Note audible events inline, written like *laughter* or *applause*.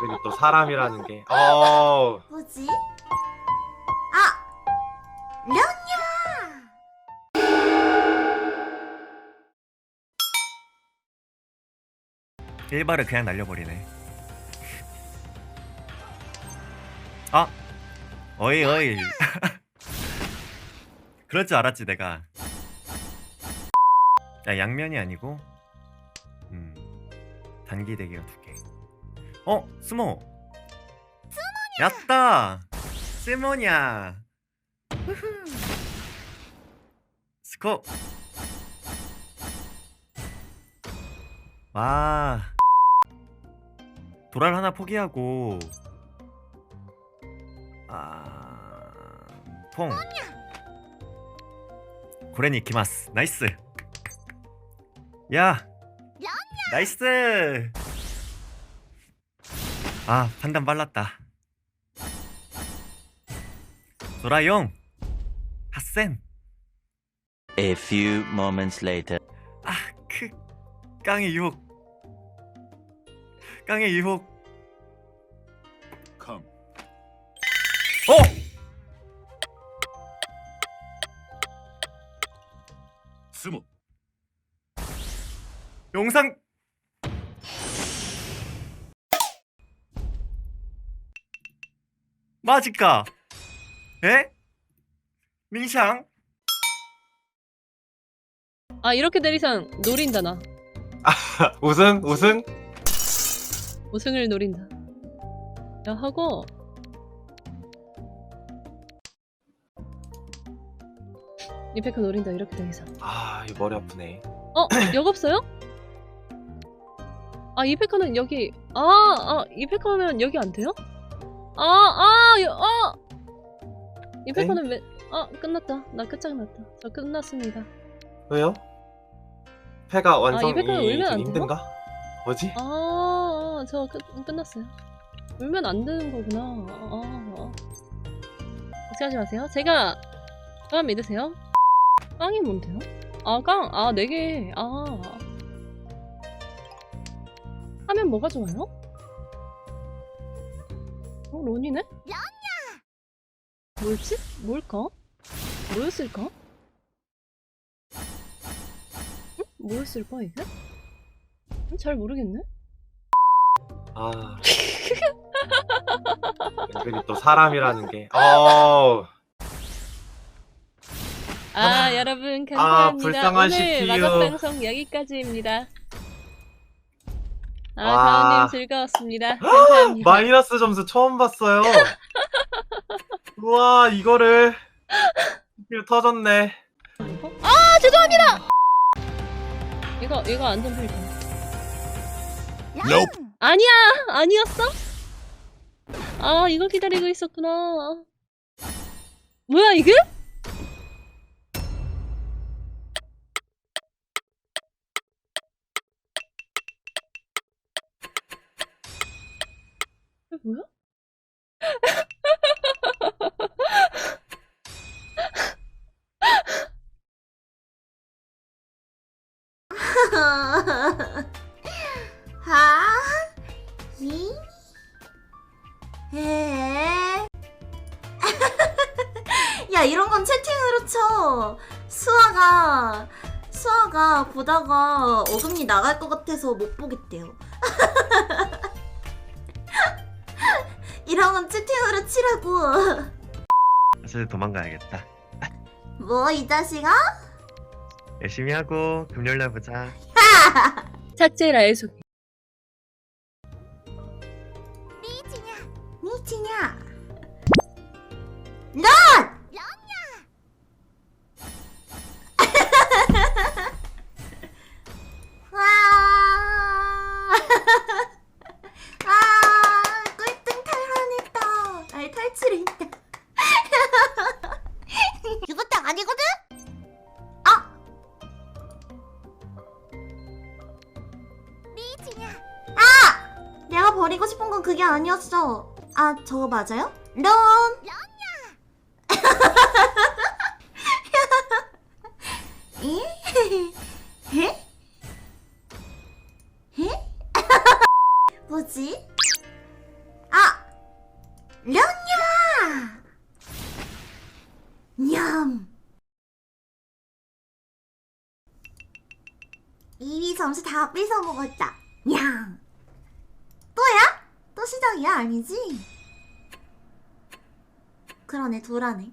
은근히 또 사람이라는 게. 어. 뭐지? 아! 련냐! 일발을 그냥 날려버리네. 아, 어이 어이. *laughs* 그럴 줄 알았지 내가. 야 양면이 아니고, 음 단기 대기가 두 개. 어 스모. 스모냐. 였다. 스모냐. 후후. 스코. 와. 도랄 하나 포기하고 아... 퐁 고레니 키마스 나이스 야 나이스 아 판단 빨랐다 도라용 핫센 A few moments later. 아크 깡의 유혹 깡의 유혹 come. 어! 스모. 영상 맞을까? 에? 민샹? 아 이렇게 될 이상 노린다 나 우승? 우승? 우승을 노린다 야 하고 이페카 노린다 이렇게 될 이상 아, 이 머리 아프네. 어? *clears throat* 역 없어요? 아 이페카는 여기 아아 이페카면 여기 안 돼요? 아 아 아! 이페카는 왜? 아 끝났다 나 끝장났다 저 끝났습니다 왜요? 패가 완성이 이백화는 울면 안 돼요? 힘든가? 뭐지? 아, 저 끝, 끝났어요. 울면 안 되는 거구나. 아, 아. 걱정하지 마세요. 제가 저만 믿으세요. 깡이 뭔데요? 아, 깡. 아, 네 개. 아. 하면 뭐가 좋아요? 어, 론이네? 뭘지? 뭘까? 뭐였을까? 응? 뭐였을까, 이게? 음, 잘 모르겠네. 아. 은근히 또 사람이라는 게. 어. 아, 여러분 감사합니다. 불쌍한 오늘 CPU. 마법 방송 여기까지입니다. 아, 와. 가은님 즐거웠습니다. *gasps* 감사합니다. 마이너스 점수 처음 봤어요. *laughs* 우와, 이거를. 이거 터졌네. 이거? 아, 죄송합니다. 이거 이거 안전 필터. Nope. 아니야, 아니었어? 아, 이걸 기다리고 있었구나. 뭐야 이게? 뭐야? 에? *laughs* 야, 이런 건 채팅으로 쳐. 수아가, 수아가 보다가 어금니 나갈 것 같아서 못 보겠대요. *laughs* 이런 건 채팅으로 치라고. *laughs* 사실 도망가야겠다 *laughs* 뭐, 이 자식아? 열심히 하고 금요일날 보자 삭제라의 속. 미치냐? 넌! 건 그게 아니었어. 아, 저거 맞아요? 런! *laughs* 뭐지? 령냐! 냠! 이미 점수 다 뺏어 먹었다. 냥! 시작이야? 아니지? 그러네, 도라네.